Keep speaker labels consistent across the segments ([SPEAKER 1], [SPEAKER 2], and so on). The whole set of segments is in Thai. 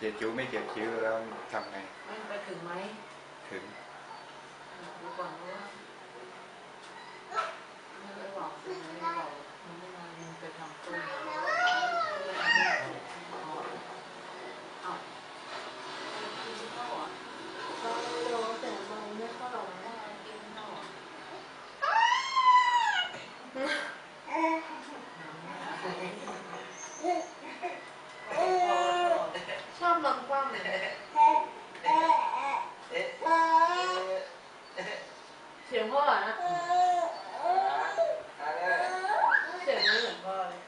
[SPEAKER 1] เขียนคิ้วไม่เขียนคิ้วแล้วทำไง
[SPEAKER 2] มันไปถึงไหม
[SPEAKER 1] ถึง
[SPEAKER 2] ดูก่อนว่าไม่ได้บอกถึงไม่ได้บอกมันไม่มามันไปทำต้นเอากินข้าวอะ
[SPEAKER 3] ก็โลแต่มันไม่เข้าหรอกนะ
[SPEAKER 2] กินข้าวอะ
[SPEAKER 3] ชอบนอนคว่ำเลย เสียงพ่ออะนะ เสียงไม่เหมือนพ่อเลย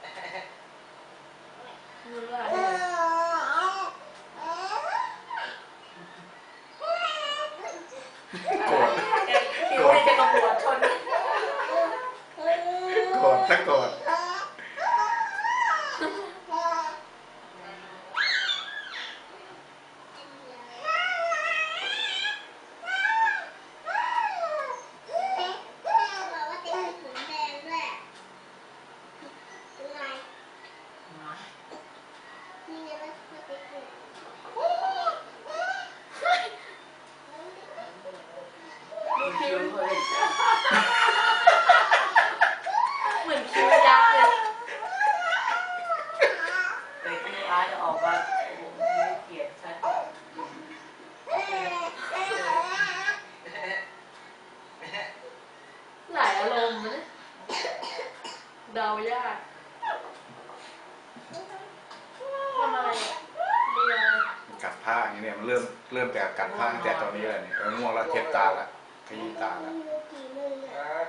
[SPEAKER 3] ไม่รู้อะไร
[SPEAKER 1] โกรธ
[SPEAKER 2] คิวให้จะกระบวดชน
[SPEAKER 1] โกรธถ้าโกรธ
[SPEAKER 3] คิ้ว
[SPEAKER 2] เลย
[SPEAKER 3] เหมือนคิ้วยักษ์เลย
[SPEAKER 2] แต่ที่ร้านจะออกมาไม่เกลียดฉัน
[SPEAKER 3] หลายอารมณ์นะเดายากทำอะไรอะเรียน
[SPEAKER 1] กัดผ้าอย่างนี้เนี่ยมันเริ่มเริ่มแต่กัดผ้าตั้งแต่ตอนนี้เลยเนี่ยมันง่วงแล้วเช็ดตาละ ขยี้ตาละ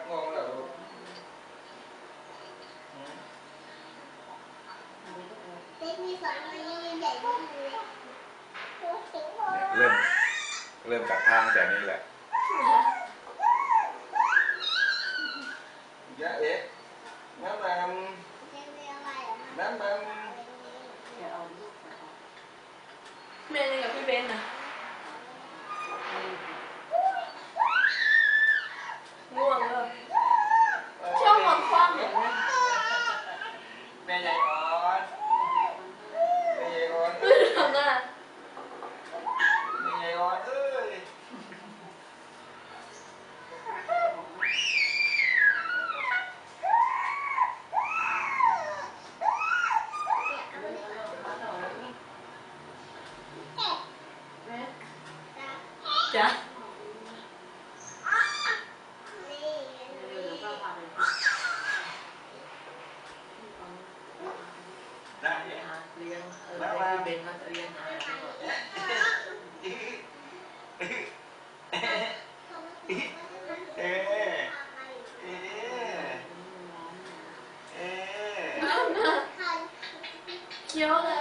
[SPEAKER 4] งงแล้วลูก
[SPEAKER 1] เนี่ยเริ่มเริ่มกัดผ้าตั้งแต่นี้แหละ
[SPEAKER 4] dạ ế nó làm nó làm
[SPEAKER 2] อย่าเอาลูกมา
[SPEAKER 3] เมย์เล่นกับพี่เบนนะ จ้ะ
[SPEAKER 2] เลี้ยงเออให้พี่เบนมาเลี้ยงอาหารก่อน
[SPEAKER 4] ê ê ê
[SPEAKER 3] เคี้ยวเลย